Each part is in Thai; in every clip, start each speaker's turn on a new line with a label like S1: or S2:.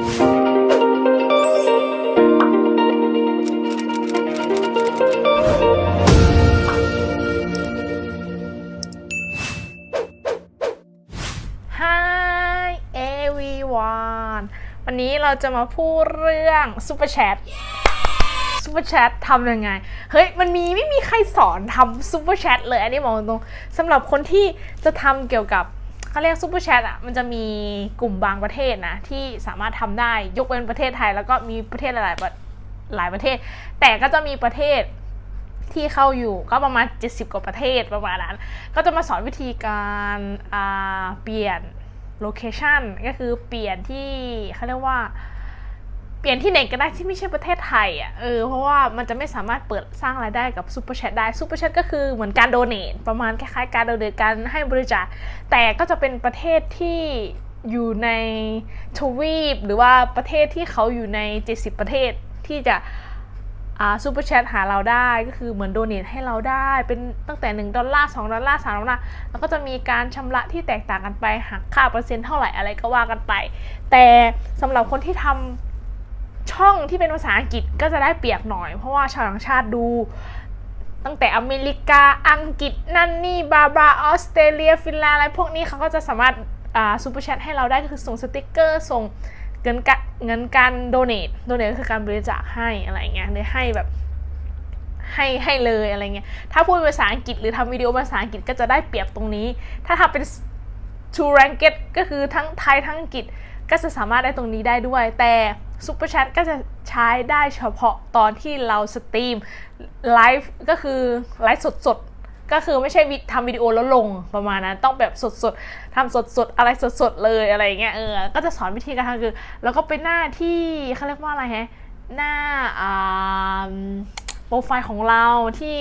S1: Hi everyone วันนี้เราจะมาพูดเรื่อง Super Chat Super Chat ทำยังไง เฮ้ย มันมีไม่มีใครสอนทำ Super Chat เลย อันนี้มองตรงสำหรับคนที่จะทำเกี่ยวกับ เขาเรียกซูเปอร์แชทอะมันจะมีกลุ่มบางประเทศนะ ที่สามารถทำได้ยกเว้นประเทศไทย แล้วก็มีประเทศหลายประหลายประเทศ แต่ก็จะมีประเทศที่เข้าอยู่ก็ประมาณ 70 กว่าประเทศประมาณนั้น ก็จะมาสอนวิธีการเปลี่ยนโลเคชันก็คือเปลี่ยนที่เขาเรียกว่า เปลี่ยนที่ไหนก็ได้ที่ไม่ใช่ประเทศไทยอะเออเพราะว่ามันจะไม่สามารถเปิดสร้างรายได้กับซูเปอร์แชทได้ซูเปอร์แชทก็คือเหมือนการโดเนทประมาณคล้ายๆการโดเนทการให้บริจาคแต่ก็จะเป็นประเทศที่อยู่ในทวีป หรือว่าประเทศที่เขาอยู่ใน 70 ประเทศที่จะอ่าซูเปอร์แชทหาเราได้ก็คือเหมือนโดเนทให้เราได้เป็นตั้งแต่ 1 ดอลลาร์ 2 ดอลลาร์ 3 ดอลลาร์แล้วก็จะมีการชำระที่แตกต่างกันไปหักค่าเปอร์เซ็นต์เท่าไหร่อะไรก็ว่ากันไป แต่สำหรับคนที่ทำ ช่องที่เป็นภาษาอังกฤษก็จะได้เปรียบหน่อย เพราะว่าชาวต่างชาติดู ตั้งแต่อเมริกาอังกฤษนั่นนี่บาบาออสเตรเลียฟินแลนด์อะไรพวกนี้เขาก็จะสามารถอ่าซูเปอร์แชทให้เราได้ก็คือส่งสติกเกอร์ส่งเงินกเงินการโดเนทโดเนทก็คือการบริจาคให้อะไรเงี้ยเลยให้แบบให้ให้เลยอะไรเงี้ย ถ้าพูดภาษาอังกฤษหรือทำวิดีโอภาษาอังกฤษก็จะได้เปรียบตรงนี้ ถ้าทำเป็น two ranket ก็คือทั้งไทยทั้งอังกฤษก็จะสามารถได้ตรงนี้ได้ด้วย แต่ Super Chat ก็จะใช้ได้เฉพาะตอนที่เราสตรีมไลฟ์ก็คือไลฟ์สดๆ ก็คือไม่ใช่วิทำวิดีโอแล้วลงประมาณนั้น ต้องแบบสดๆทำสดๆ อะไรสดๆ เลยอะไรเงี้ยเออ ก็จะสอนวิธีการทำคือ แล้วก็เป็นหน้าที่เขาเรียกว่าอะไรฮะ หน้าอ่าโปรไฟล์ของเราที่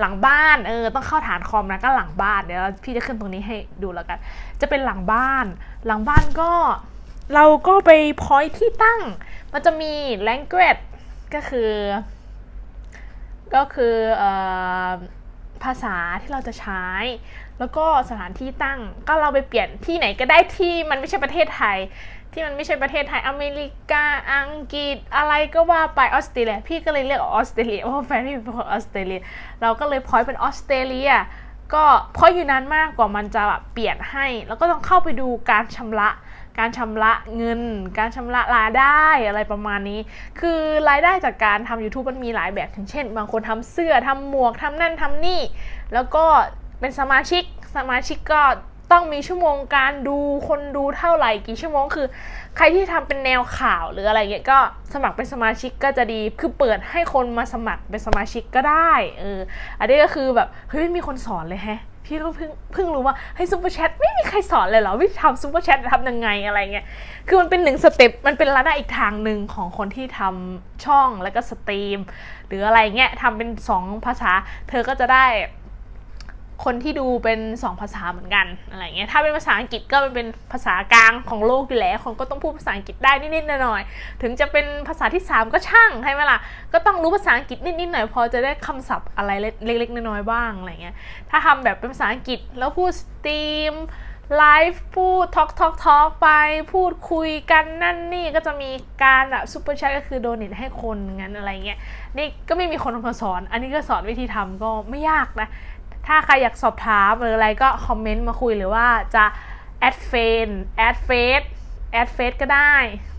S1: หลังบ้านเออต้องเข้าฐานคอมนะก็หลังบ้านเดี๋ยวพี่จะขึ้นตรงนี้ให้ดูแล้วกัน จะเป็นหลังบ้าน หลังบ้านก็ เราก็ไปพอยที่ตั้ง มันจะมี language ก็คือ ก็คืออภาษาที่เราจะใช้ แล้วก็สถานที่ตั้ง ก็เราไปเปลี่ยนที่ไหนก็ได้ที่มันไม่ใช่ประเทศไทย ที่มันไม่ใช่ประเทศไทย อเมริกา อังกฤษ อะไรก็ว่าไปออสเตรเลีย พี่ก็เลยเรียกออสเตรเลียเพราะแฟนพี่เป็นคนออสเตรเลีย เราก็เลยพอยเป็นออสเตรเลีย ก็พอยอยู่นานมากกว่ามันจะแบบเปลี่ยนให้ แล้วก็ต้องเข้าไปดูการชำระ การชำระเงิน การชำระรายได้อะไรประมาณนี้ คือรายได้จากการทำ YouTube มันมีหลายแบบอย่างเช่น บางคนทำเสื้อทำหมวกทำนั่นทำนี่ แล้วก็เป็นสมาชิกสมาชิกก็ ต้องมีชั่วโมงการดูคนดูเท่าไหร่กี่ชั่วโมงคือ ใครที่ทำเป็นแนวข่าวหรืออะไรเงี้ยก็สมัครเป็นสมาชิกก็จะดี คือเปิดให้คนมาสมัครเป็นสมาชิกก็ได้เอออันนี้ก็คือแบบเฮ้ยไม่มีคนสอนเลยแฮะพี่ก็เพิ่งเพิ่งรู้ว่าเฮ้ยซูเปอร์แชทไม่มีใครสอนเลยเหรอวิธีทำซูเปอร์แชททำยังไงอะไรเงี้ยคือมันเป็นหนึ่งสเต็ปมันเป็นรายได้อีกทางหนึ่งของคนที่ทำช่องแล้วก็สตรีม หรืออะไรเงี้ยทำเป็นสองภาษา เธอก็จะได้ คนที่ดูเป็น 2 ภาษาเหมือนกันอะไรเงี้ยถ้าเป็นภาษาอังกฤษก็เป็นภาษากลางของโลกอยู่แล้วคนก็ต้องพูดภาษาอังกฤษได้นิดๆหน่อยๆถึงจะเป็นภาษาที่ 3 ก็ช่างใช่ไหมล่ะก็ต้องรู้ภาษาอังกฤษนิดๆหน่อยพอจะได้คำศัพท์อะไรเล็กๆน้อยๆบ้างอะไรเงี้ยถ้าทำแบบเป็นภาษาอังกฤษแล้วพูดสตรีมไลฟ์พูดทอล์กทอล์กทอล์กไปพูดคุยกันนั่นนี่ก็จะมีการแบบซูเปอร์แชทก็คือโดเนทให้คนงั้นอะไรเงี้ยนี่ก็ไม่มีคนมาสอน อันนี้ก็สอนวิธีทำก็ไม่ยากนะ ถ้าใครอยากสอบถามหรืออะไรก็คอมเมนต์มาคุยหรือว่าจะแอดเฟนแอดเฟซแอดเฟซก็ได้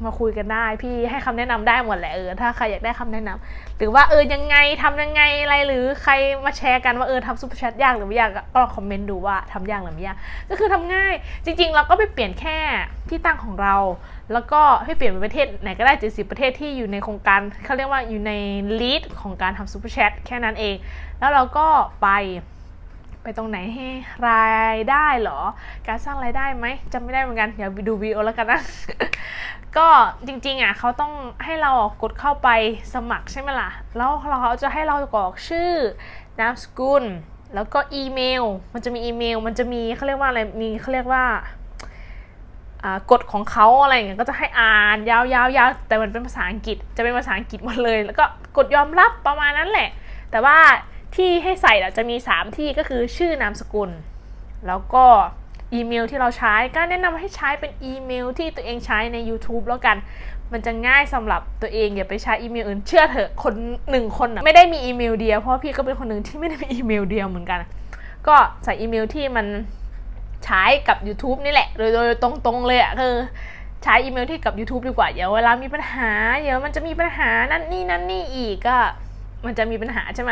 S1: มาคุยกันได้ พี่ให้คำแนะนำได้หมดแหละเออถ้าใครอยากได้คำแนะนำหรือว่าเออยังไงทำยังไงอะไรหรือใครมาแชร์กันว่าเออทำซุปเปอร์แชทยากหรือไม่ยากก็ลองคอมเมนต์ดูว่าทำยากหรือไม่ยากก็คือทำง่าย จริง ๆ เราก็ไปเปลี่ยนแค่ที่ตั้งของเรา แล้วก็ให้เปลี่ยนเป็นประเทศไหนก็ได้70ประเทศที่อยู่ในโครงการเขาเรียกว่าอยู่ในลีดของการทำซุปเปอร์แชทแค่นั้นเอง แล้วเราก็ไป ไปตรงไหนให้รายได้เหรอ การสร้างรายได้ไหมจำไม่ได้เหมือนกัน เดี๋ยวดูวิดีโอแล้วกันนะ ก็จริงๆอะเขาต้องให้เรากดเข้าไปสมัครใช่ไหมล่ะ แล้วเขาจะให้เรากรอกชื่อนามสกุล แล้วก็อีเมล มันจะมีอีเมล มันจะมีเขาเรียกว่าอะไร มีเขาเรียกว่าอ่ากฎของเขาอะไรอย่างเงี้ยก็จะให้อ่านยาวๆๆแต่มันเป็นภาษาอังกฤษจะเป็นภาษาอังกฤษหมดเลย แล้วก็กดยอมรับประมาณนั้นแหละ แต่ว่า ที่ให้ใส่เราจะมี 3 ที่ก็คือชื่อนามสกุล แล้วก็อีเมลที่เราใช้ก็แนะนำให้ใช้เป็นอีเมลที่ตัวเองใช้ใน YouTube แล้วกัน มันจะง่ายสำหรับตัวเองอย่าไปใช้อีเมลอื่นเชื่อเถอะคนหนึ่งคนน่ะไม่ได้มีอีเมลเดียวเพราะพี่ก็เป็นคนหนึ่งที่ไม่ได้มีอีเมลเดียวเหมือนกัน ก็ใส่อีเมลที่มันใช้กับ YouTube นี่แหละโดยโดยตรงๆเลยอะคือใช้อีเมลที่กับ YouTube ดีกว่าเดี๋ยวเวลามีปัญหาเดี๋ยวมันจะมีปัญหานั่นนี่นั่นนี่อีกก็ มันจะมีปัญหาใช่ไหม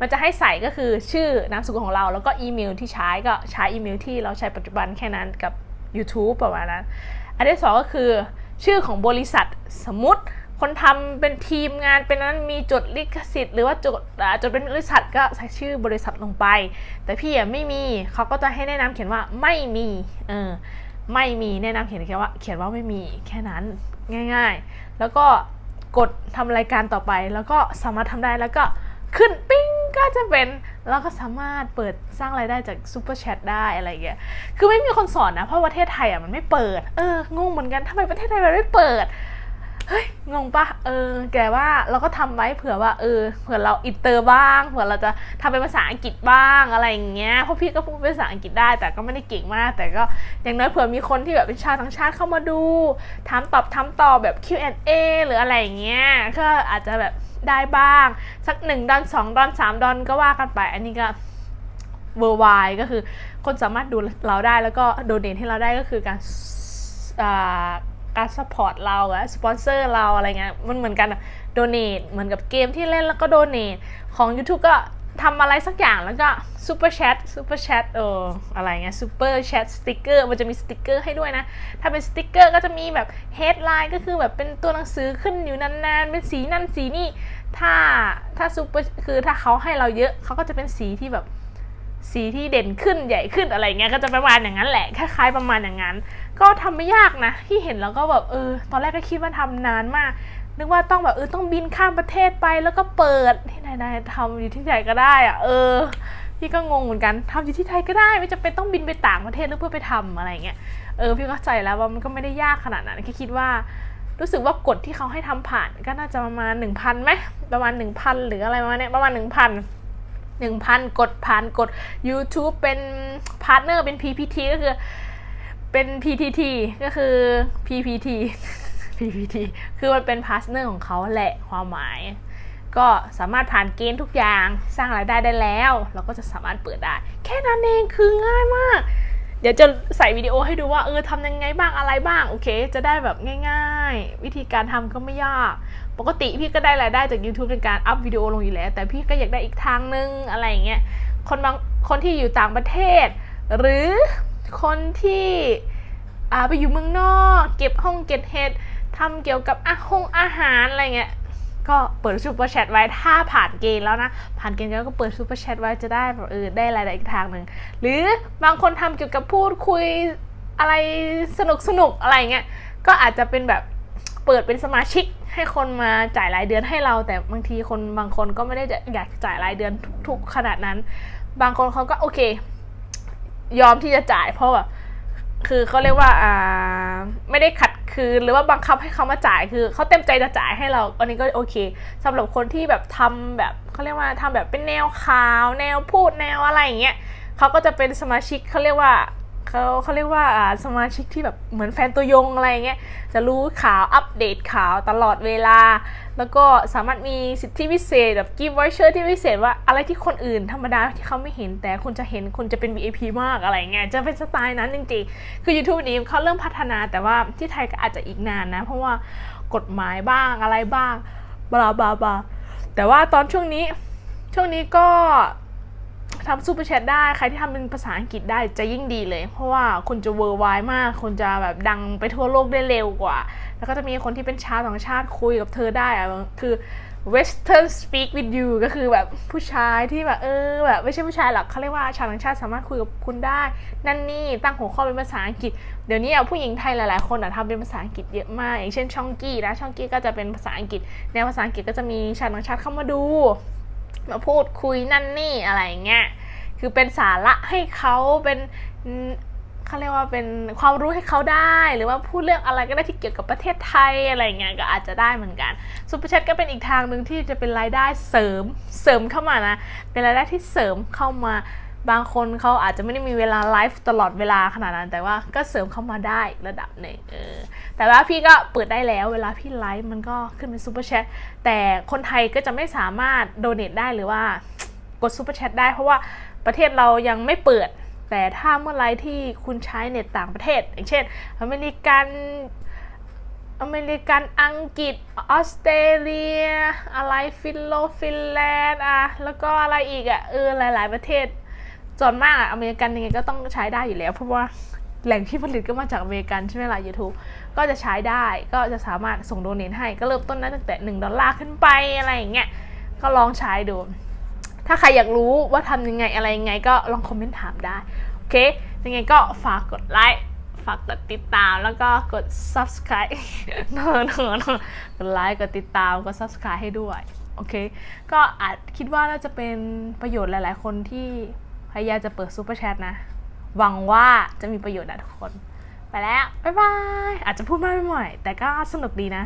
S1: มันจะให้ใส่ก็คือชื่อนามสกุลของเรา แล้วก็อีเมลที่ใช้ก็ใช้อีเมลที่เราใช้ปัจจุบันแค่นั้นกับ YouTube ประมาณนั้น อันที่สองก็คือชื่อของบริษัทสมมติคนทำเป็นทีมงานเป็นนั้นมีจดลิขสิทธิ์หรือว่าจดจดเป็นบริษัทก็ใส่ชื่อบริษัทลงไป แต่พี่อะไม่มีเขาก็จะให้แนะนำเขียนว่าไม่มีเออไม่มีแนะนำเขียนแค่ว่าเขียนว่าไม่มีแค่นั้นง่าย ๆ แล้วก็ กดทำรายการต่อไป แล้วก็สามารถทำได้แล้วก็ขึ้นปิ้งก็จะเป็นแล้วก็สามารถเปิดสร้างรายได้จากซูเปอร์แชทได้อะไรอย่างเงี้ยคือไม่มีคนสอนนะเพราะประเทศไทยอะมันไม่เปิด เอองงเหมือนกันทำไมประเทศไทยมันไม่เปิด เฮ้ยงงปะเออแกว่าเราก็ทำไว้เผื่อว่าเออเผื่อเราอินเตอร์บ้างเผื่อเราจะทำเป็นภาษาอังกฤษบ้างอะไรอย่างเงี้ยเพราะพี่ก็พูดภาษาอังกฤษได้ แต่ก็ไม่ได้เก่งมาก แต่ก็อย่างน้อยเผื่อมีคนที่แบบเป็นชาวต่างชาติเข้ามาดูถามตอบถามตอบแบบ Q&A หรืออะไรอย่างเงี้ยก็อาจจะแบบได้บ้าง สักหนึ่งดอนสองดอนสามดอนก็ว่ากันไปอันนี้ก็เวอร์ไวก็คือคนสามารถดูเราได้แล้วก็โดเนทให้เราได้ก็คือการ การสปอร์ตเราอะสปอนเซอร์เราอะไรเงี้ยมันเหมือนกันโดเนทเหมือนกับเกมที่เล่นแล้วก็โดเนทของ YouTube ก็ทำอะไรสักอย่างแล้วก็ซูเปอร์แชทซูเปอร์แชทเอออะไรเงี้ยซูเปอร์แชทสติกเกอร์มันจะมีสติกเกอร์ให้ด้วยนะ ถ้าเป็นสติกเกอร์ก็จะมีแบบเฮดไลน์ก็คือแบบเป็นตัวหนังสือขึ้นอยู่นานๆ เป็นสีนั่นสีนี่ ถ้าถ้าซูเปอร์คือถ้าเขาให้เราเยอะเขาก็จะเป็นสีที่แบบ สีที่เด่นขึ้นใหญ่ขึ้นอะไรเงี้ยก็จะประมาณอย่างนั้นแหละคล้ายๆประมาณอย่างนั้น ก็ทำไม่ยากนะ ที่เห็นแล้วก็แบบเออ ตอนแรกก็คิดว่าทำนานมากนึกว่าต้องแบบเออต้องบินข้ามประเทศไปแล้วก็เปิดที่ไหนๆทำอยู่ที่ไหนก็ได้อะเออพี่ก็งงเหมือนกันทำอยู่ที่ไทยก็ได้ไม่จำเป็นต้องบินไปต่างประเทศหรือเพื่อไปทำอะไรเงี้ยเออพี่ก็เข้าใจแล้วว่ามันก็ไม่ได้ยากขนาดนั้นแค่คิดว่า รู้สึกว่ากฎที่เขาให้ทำผ่านก็น่าจะประมาณหนึ่งพันไหมประมาณหนึ่งพันหรืออะไรประมาณเนี้ยประมาณห นึ่งพันหนึ่งพันกดผ่านกด YouTube เป็นพาร์ทเนอร์เป็น PPT ก็คือเป็น PTT ก็คือ PPT PPT คือมันเป็นพาร์ทเนอร์ของเขาแหละความหมาย ก็สามารถผ่านเกณฑ์ทุกอย่างสร้างรายได้ได้แล้ว เราก็จะสามารถเปิดได้ แค่นั้นเองคือง่ายมาก เดี๋ยวจะใส่วิดีโอให้ดูว่าเออทำยังไงบ้างอะไรบ้างโอเค จะได้แบบง่าย ๆ วิธีการทำก็ไม่ยาก ปกติพี่ก็ได้รายได้จาก YouTube ในการอัพวิดีโอลงอยู่แล้ว แต่พี่ก็อยากได้อีกทางนึงอะไรอย่างเงี้ยคนบางคนที่อยู่ต่างประเทศ หรือคนที่อ่าไปอยู่เมืองนอก เก็บห้องเก็บเห็ดทำเกี่ยวกับอาหงอาหารอะไรเงี้ย ก็เปิดซูเปอร์แชทไว้ถ้าผ่านเกณฑ์แล้วนะ ผ่านเกณฑ์แล้วก็เปิดซูเปอร์แชทไว้จะได้เออได้รายได้อีกทางหนึ่งหรือบางคนทำเกี่ยวกับพูดคุยอะไรสนุกสนุกอะไรเงี้ยก็อาจจะเป็นแบบเปิดเป็นสมาชิกให้คนมาจ่ายรายเดือนให้เรา แต่บางทีคนบางคนก็ไม่ได้จะอยากจ่ายรายเดือนทุกๆขนาดนั้น บางคนเขาก็โอเค ยอมที่จะจ่ายเพราะแบบคือเขาเรียกว่าอ่าไม่ได้ขัด คืนหรือว่าบังคับให้เขามาจ่ายคือเขาเต็มใจจะจ่ายให้เราอันนี้ก็โอเคสำหรับคนที่แบบทำแบบเขาเรียกว่าทำแบบเป็นแนวข่าว แนวพูดแนวอะไรอย่างเงี้ยเขาก็จะเป็นสมาชิกเขาเรียกว่า เขาเขาเรียกว่าสมาชิกที่แบบเหมือนแฟนตัวยงอะไรเงี้ยจะรู้ข่าวอัปเดตข่าวตลอดเวลา แล้วก็สามารถมีสิทธิพิเศษแบบกิฟต์วอเชอร์ที่พิเศษว่าอะไรที่คนอื่นธรรมดาที่เขาไม่เห็นแต่คุณจะเห็นคุณจะเป็น VIP มากอะไรเงี้ยจะเป็นสไตล์นั้นจริงๆ คือ YouTube นี้เขาเริ่มพัฒนาแต่ว่าที่ไทยก็อาจจะอีกนานนะ เพราะว่ากฎหมายบ้างอะไรบ้างบลาบลาบลาแต่ว่าตอนช่วงนี้ช่วงนี้ก็ ทำซูเปอร์แชทได้ใครที่ทำเป็นภาษาอังกฤษได้จะยิ่งดีเลย เพราะว่าคุณจะเวอร์ไวมาก คุณจะแบบดังไปทั่วโลกได้เร็วกว่า แล้วก็จะมีคนที่เป็นชาวต่างชาติคุยกับเธอได้อะคือ Western speak with you ก็คือแบบผู้ชายที่แบบเออแบบไม่ใช่ผู้ชายหรอกเขาเรียกว่าชาวต่างชาติสามารถคุยกับคุณได้ นั่นนี่ตั้งหัวข้อเป็นภาษาอังกฤษ เดี๋ยวนี้ผู้หญิงไทยหลายๆ คนอะทำเป็นภาษาอังกฤษเยอะมาก อย่างเช่นช่องกี้นะช่องกี้ก็จะเป็นภาษาอังกฤษแนวภาษาอังกฤษก็จะมีชาวต่างชาติเข้ามาดู มาพูดคุยนั่นนี่อะไรเงี้ย คือเป็นสาระให้เขาเป็นเขาเรียกว่าเป็นความรู้ให้เขาได้ หรือว่าพูดเรื่องอะไรก็ได้ที่เกี่ยวกับประเทศไทยอะไรเงี้ยก็อาจจะได้เหมือนกันซูเปอร์แชทก็เป็นอีกทางหนึ่งที่จะเป็นรายได้เสริมเสริมเข้ามานะ เป็นรายได้ที่เสริมเข้ามา บางคนเขาอาจจะไม่ได้มีเวลาไลฟ์ตลอดเวลาขนาดนั้น แต่ว่าก็เสริมเข้ามาได้ระดับหนึ่งเออแต่ว่าพี่ก็เปิดได้แล้ว เวลาพี่ไลฟ์มันก็ขึ้นเป็นซูเปอร์แชทแต่คนไทยก็จะไม่สามารถโดเน a ได้หรือว่ากดซูเปอร์แชทได้เพราะว่าประเทศเรายังไม่เปิด แต่ถ้าเมื่อไรที่คุณใช้เน็ตต่างประเทศ อย่างเช่น อเมริกันอเมริกันอังกฤษออสเตรเลีย อะไรฟินโลฟินแลนด์อะแล้วก็อะไรอีกอะเออหลาย ๆ ประเทศ ส่วนมากอะอเมริกันยังไงก็ต้องใช้ได้อยู่แล้ว เพราะว่าแหล่งที่ผลิตก็มาจากอเมริกันใช่ไหมล่ะ YouTube ก็จะใช้ได้ก็จะสามารถส่งโดเนทให้ก็เริ่มต้นนั้นตั้งแต่ 1 ดอลลาร์ขึ้นไปอะไรอย่างเงี้ยก็ลองใช้ดู ถ้าใครอยากรู้ว่าทำยังไงอะไรยังไงก็ลองคอมเมนต์ถามได้ โอเค ยังไงก็ฝากกดไลค์ฝากกดติดตามแล้วก็กด subscribe เนอะเนอะเนอกดไลค์กดติดตามกด subscribe ให้ด้วย โอเค ก็อาจคิดว่าน่าจะเป็นประโยชน์หลาย ๆ คนที่ พยายามจะเปิดซูเปอร์แชทนะ หวังว่าจะมีประโยชน์นะทุกคน ไปแล้ว บ๊ายบาย อาจจะพูดมากไปหน่อยแต่ก็สนุกดีนะ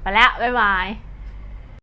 S1: ไปแล้ว บ๊ายบาย